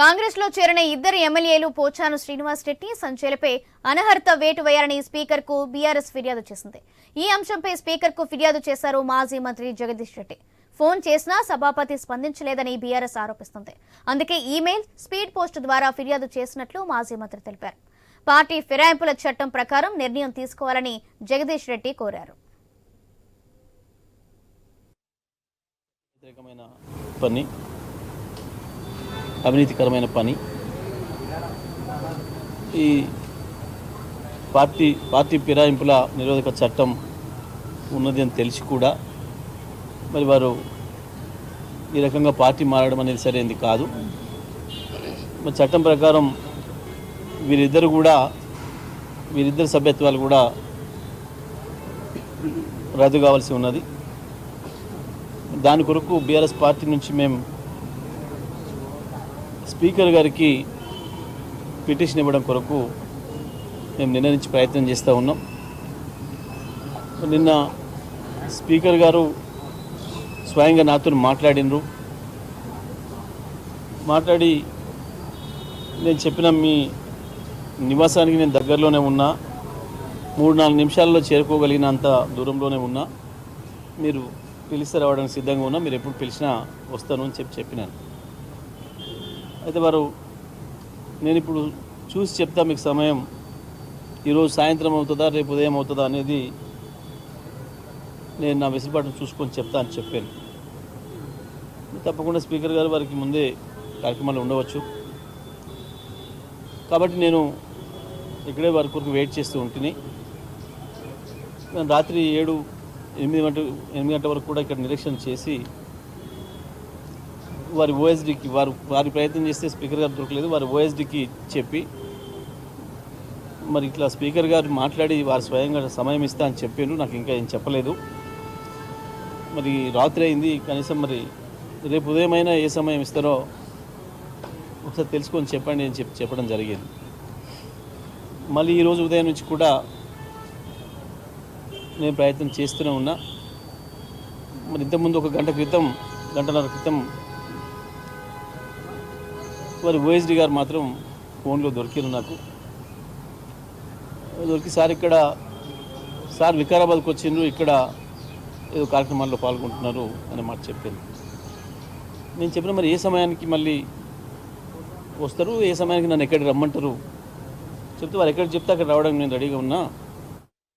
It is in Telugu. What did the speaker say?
కాంగ్రెస్లో చేరిన ఇద్దరు ఎమ్మెల్యేలు పోచాను శ్రీనివాస్ రెడ్డి సంచలపై అనర్హత వేటు వేయాలని స్పీకర్కు బీఆర్ఎస్ ఫిర్యాదు చేసింది. ఈ అంశంపై స్పీకర్కు ఫిర్యాదు చేశారు మాజీ మంత్రి జగదీష్ రెడ్డి. ఫోన్ చేసినా సభాపతి స్పందించలేదని బీఆర్ఎస్ ఆరోపిస్తుంది. అందుకే ఈమెయిల్ స్పీడ్ పోస్ట్ ద్వారా ఫిర్యాదు చేసినట్లు మాజీ మంత్రి తెలిపారు. పార్టీ ఫిరాయింపుల చట్టం ప్రకారం నిర్ణయం తీసుకోవాలని జగదీష్ రెడ్డి కోరారు. పని అవినీతికరమైన పని. ఈ పార్టీ పార్టీ ఫిరాయింపుల నిరోధక చట్టం ఉన్నది అని తెలిసి కూడా మరి వారు ఈ రకంగా పార్టీ మారడం అనేది సరైనది కాదు. మరి చట్టం ప్రకారం వీరిద్దరు కూడా వీరిద్దరు సభ్యత్వాలు కూడా రద్దు కావాల్సి ఉన్నది. దాని కొరకు బీఆర్ఎస్ పార్టీ నుంచి మేము స్పీకర్ గారికి పిటిషన్ ఇవ్వడం కొరకు మేము నిన్న నుంచి ప్రయత్నం చేస్తూ ఉన్నాం. నిన్న స్పీకర్ గారు స్వయంగా నాతో మాట్లాడినరు. మాట్లాడి నేను చెప్పిన మీ నివాసానికి నేను దగ్గరలోనే ఉన్నా మూడు నాలుగు నిమిషాల్లో చేరుకోగలిగినంత దూరంలోనే ఉన్నా. మీరు పిలిస్తే రావడానికి సిద్ధంగా ఉన్నా మీరు ఎప్పుడు పిలిచినా వస్తాను అని చెప్పి చెప్పినాను. అయితే వారు నేను ఇప్పుడు చూసి చెప్తా మీకు సమయం. ఈరోజు సాయంత్రం అవుతుందా రేపు ఉదయం అవుతుందా అనేది నేను నా వెసులుబాటును చూసుకొని చెప్తా అని చెప్పాను. తప్పకుండా స్పీకర్ గారు వారికి ముందే కార్యక్రమాలు ఉండవచ్చు. కాబట్టి నేను ఇక్కడే వారి కొరకు వెయిట్ చేస్తూ ఉంటుంది నేను రాత్రి ఏడు ఎనిమిది గంట ఎనిమిది గంటల వరకు కూడా ఇక్కడ నిరీక్షణ చేసి వారి ఓఎస్డికి వారు వారి ప్రయత్నం చేస్తే స్పీకర్ గారు దొరకలేదు వారి ఓఎస్డికి చెప్పి మరి ఇట్లా స్పీకర్ గారు మాట్లాడి వారు స్వయంగా సమయం ఇస్తా అని చెప్పాను నాకు ఇంకా ఏం చెప్పలేదు. మరి రాత్రి అయింది కనీసం మరి రేపు ఉదయం అయినా ఏ సమయం ఇస్తారో ఒకసారి తెలుసుకొని చెప్పండి అని చెప్పి చెప్పడం జరిగింది. మళ్ళీ ఈరోజు ఉదయం నుంచి కూడా నేను ప్రయత్నం చేస్తూనే ఉన్నా. మరి ఇంతకుముందు ఒక గంట క్రితం గంటన్నర క్రితం మరి ఓఎస్డి గారు మాత్రం ఫోన్లో దొరికిరు నాకు. దొరికి సార్ ఇక్కడ సార్ వికారాబాద్కి వచ్చిండ్రు ఇక్కడ ఏదో కార్యక్రమాల్లో పాల్గొంటున్నారు అని మాట చెప్పింది నేను చెప్పిన మరి ఏ సమయానికి మళ్ళీ వస్తారు ఏ సమయానికి నన్ను ఎక్కడికి రమ్మంటారు? చెప్తే వారు ఎక్కడ చెప్తే అక్కడ రావడానికి నేను రెడీగా ఉన్నా.